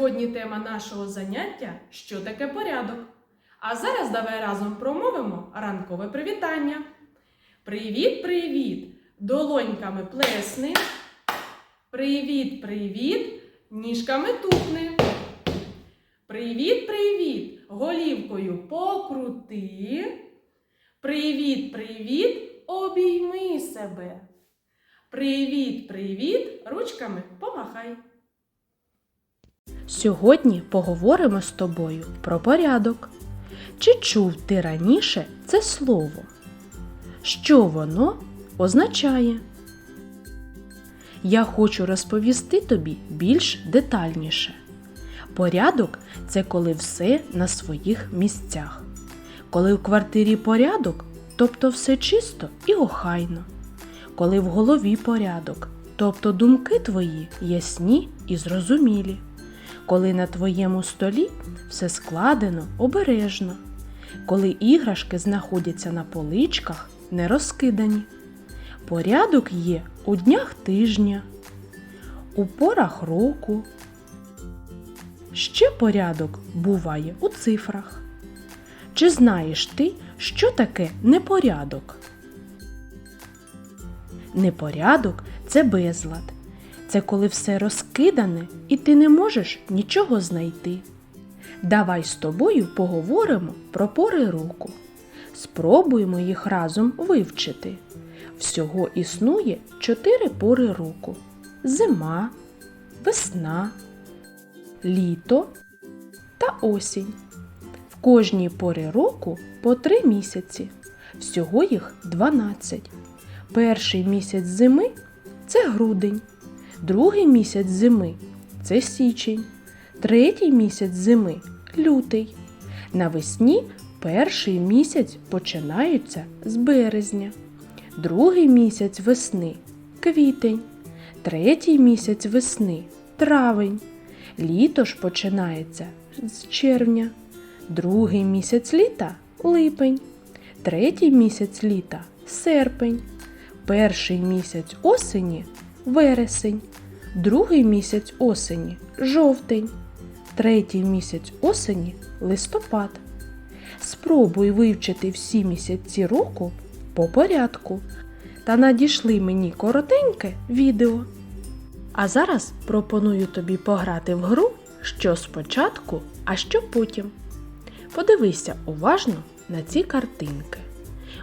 сьогодні тема нашого заняття що таке порядок. А зараз давай разом промовимо ранкове привітання. Привіт, привіт! Долоньками плесни. Привіт, привіт! Ніжками тупни. Привіт, привіт! Голівкою покрути. Привіт, привіт! Обійми себе. Привіт, привіт! Ручками помахай. Сьогодні поговоримо з тобою про порядок. Чи чув ти раніше це слово? Що воно означає? Я хочу розповісти тобі більш детальніше. Порядок це коли все на своїх місцях. Коли в квартирі порядок, тобто все чисто і охайно. Коли в голові порядок, тобто думки твої ясні і зрозумілі коли на твоєму столі все складено обережно, коли іграшки знаходяться на поличках, не розкидані. Порядок є у днях тижня, у порах року. Ще порядок буває у цифрах. Чи знаєш ти, що таке непорядок? Непорядок це безлад. Це коли все розкидане і ти не можеш нічого знайти. Давай з тобою поговоримо про пори року. Спробуємо їх разом вивчити. Всього існує чотири пори року: зима, весна, літо та осінь. В кожній порі року по три місяці. Всього їх 12. Перший місяць зими це грудень. Другий місяць зими це січень, третій місяць зими лютий. Навесні перший місяць починається з березня, другий місяць весни квітень, третій місяць весни травень. Літо ж починається з червня, другий місяць літа липень, третій місяць літа серпень, перший місяць осені вересень, другий місяць осені жовтень, третій місяць осені листопад. Спробуй вивчити всі місяці року по порядку та надішли мені коротеньке відео. А зараз пропоную тобі пограти в гру що спочатку, а що потім. Подивися уважно на ці картинки.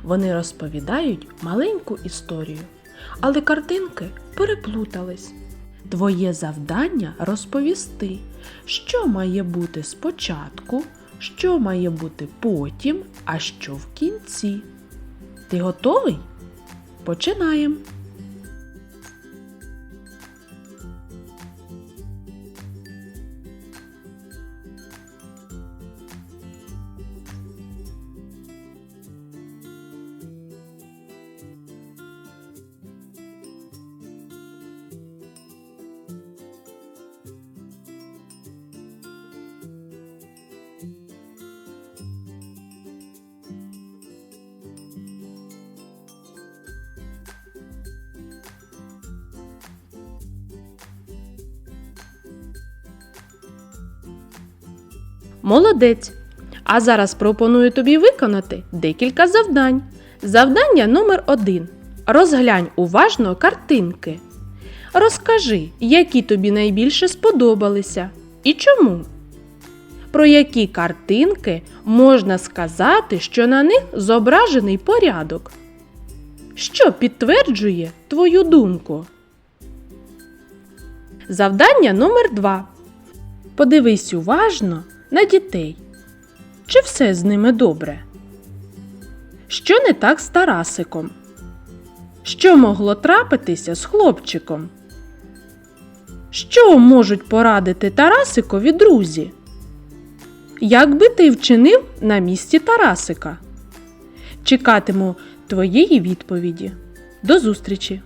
Вони розповідають маленьку історію але картинки переплутались. Твоє завдання розповісти, що має бути спочатку, що має бути потім, а що в кінці. Ти готовий? Починаємо. Молодець! А зараз пропоную тобі виконати декілька завдань. Завдання номер один. Розглянь уважно картинки. Розкажи, які тобі найбільше сподобалися і чому. Про які картинки можна сказати, що на них зображений порядок? Що підтверджує твою думку? Завдання номер 2. Подивись уважно на дітей. Чи все з ними добре? Що не так з Тарасиком? Що могло трапитися з хлопчиком? Що можуть порадити Тарасикові друзі? Як би ти вчинив на місці Тарасика? Чекатиму твоєї відповіді. До зустрічі!